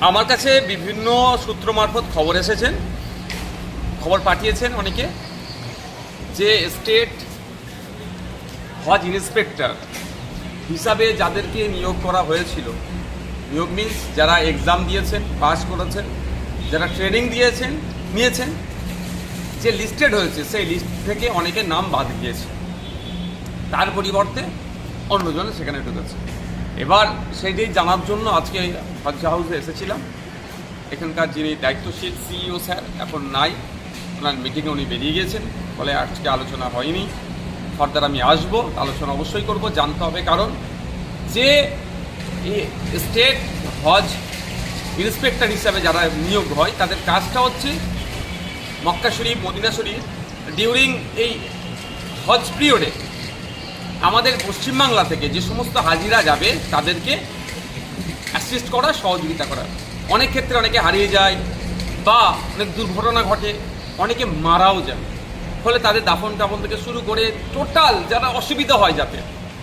আমার কাছে বিভিন্ন সূত্র মারফত খবর এসেছেন খবর পাঠিয়েছেন অনেকে যে স্টেট হজ ইন্সপেক্টর হিসাবে যাদেরকে নিয়োগ করা হয়েছিল। নিয়োগ মিন্স যারা এক্সাম দিয়েছেন পাস করেছেন, যারা ট্রেনিং দিয়েছেন, নিয়েছেন, যে লিস্টেড হয়েছে, সেই লিস্ট থেকে অনেকের নাম বাদ গিয়েছে। তার পরিবর্তে অন্যজন সেখানে ঢুকেছে। এবার সেইটাই জানার জন্য আজকে হজ হাউসে এসেছিলাম। এখানকার যিনি দায়িত্বশীল সিইও স্যার, এখন নাই। ওনার মিটিংয়ে উনি বেরিয়ে গিয়েছেন ফলে আজকে আলোচনা হয়নি। ফার্দার আমি আসব, আলোচনা অবশ্যই করব, জানতে হবে কারণ যে স্টেট হজ ইন্সপেক্টর হিসাবে যারা নিয়োগ হয়, তাদের কাজটা হচ্ছে মক্কা শরীফ, মদিনা শরীফ ডিউরিং এই হজ পিরিয়ডে আমাদের পশ্চিমবাংলা থেকে যে সমস্ত হাজিরা যাবে, তাদেরকে অ্যাসিস্ট করা, সহযোগিতা করা। অনেক ক্ষেত্রে অনেকে হারিয়ে যায় বা অনেক দুর্ঘটনা ঘটে, অনেকে মারাও যায়। ফলে তাদের দাফন টাফন থেকে শুরু করে টোটাল যারা অসুবিধা হয় যাতে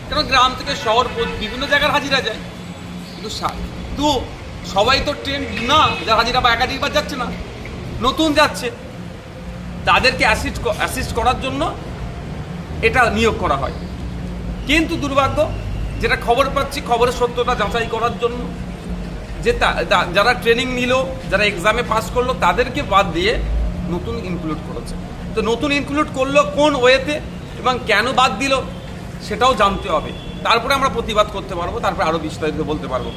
কেন গ্রাম থেকে শহর বিভিন্ন জায়গার হাজিরা যায়। কিন্তু কিন্তু সবাই তো ট্রেন না, যারা হাজিরা বা একাধিকবার যাচ্ছে না, নতুন যাচ্ছে। তাদেরকে অ্যাসিস্ট অ্যাসিস্ট করার জন্য এটা নিয়োগ করা হয়। কিন্তু দুর্ভাগ্য, যেটা খবর পাচ্ছি, খবরের সত্যতা যাচাই করার জন্য, যে যারা ট্রেনিং নিল, যারা এক্সামে পাস করল, তাদেরকে বাদ দিয়ে নতুন ইনক্লুড করেছে। তো নতুন ইনক্লুড করল কোন ওয়েতে এবং কেন বাদ দিল, সেটাও জানতে হবে। তারপরে আমরা প্রতিবাদ করতে পারব, তারপরে আরও বিস্তারিত বলতে পারব।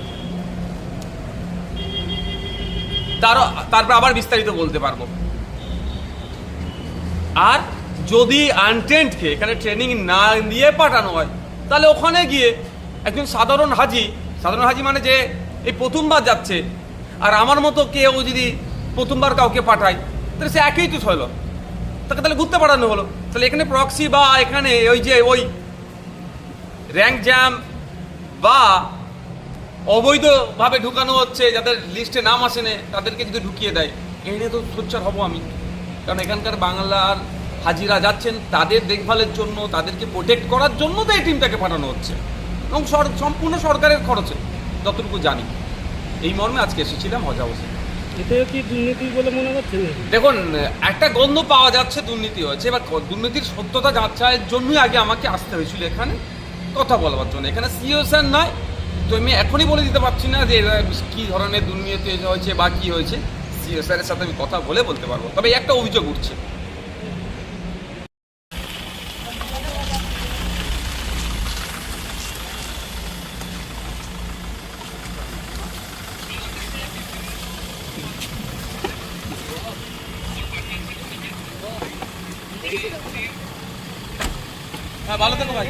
তারও তারপর আবার বিস্তারিত বলতে পারব। আর যদি আনটেন্টকে এখানে ট্রেনিং না দিয়ে পাঠানো হয়, তাহলে ওখানে গিয়ে একজন সাধারণ হাজি সাধারণ হাজি মানে যে এই প্রথমবার যাচ্ছে, আর আমার মতো কেউ যদি প্রথমবার কাউকে পাঠায়, তাহলে সে একই তো হলো। তাকে তাহলে ঘুরতে পাঠানো হলো। তাহলে এখানে প্রক্সি বা এখানে ওই যে ওই র্যাঙ্ক জ্যাম বা অবৈধভাবে ঢুকানো হচ্ছে, যাদের লিস্টে নাম আসেনে তাদেরকে যদি ঢুকিয়ে দেয় এই নিয়ে তো সোচ্চার হব আমি। কারণ এখানকার বাংলার হাজিরা যাচ্ছেন তাদের দেখভালের জন্য তাদেরকে প্রোটেক্ট করার জন্য তো এই টিমটাকে পাঠানো হচ্ছে। এবং সম্পূর্ণ সরকারের খরচে যতটুকু জানি। এই মর্মে আজকে এসেছিলাম হজ হাউসে এতেও কি দুর্নীতি বলে মনে হচ্ছে? দেখুন একটা গন্ধ পাওয়া যাচ্ছে দুর্নীতি হয়েছে এবার দুর্নীতির সত্যতা যাচাইয়ের জন্যই আগে আমাকে আসতে হয়েছিল এখানে। কথা বলবার জন্য। এখানে সিও স্যার নয় তো আমি এখনই বলে দিতে পারছি না যে কী ধরনের দুর্নীতি হয়েছে বা কী হয়েছে। সিও স্যারের সাথে আমি কথা বলে বলতে পারব। তবে একটা অভিযোগ উঠছে। হ্যাঁ ভালো থেকো ভাই।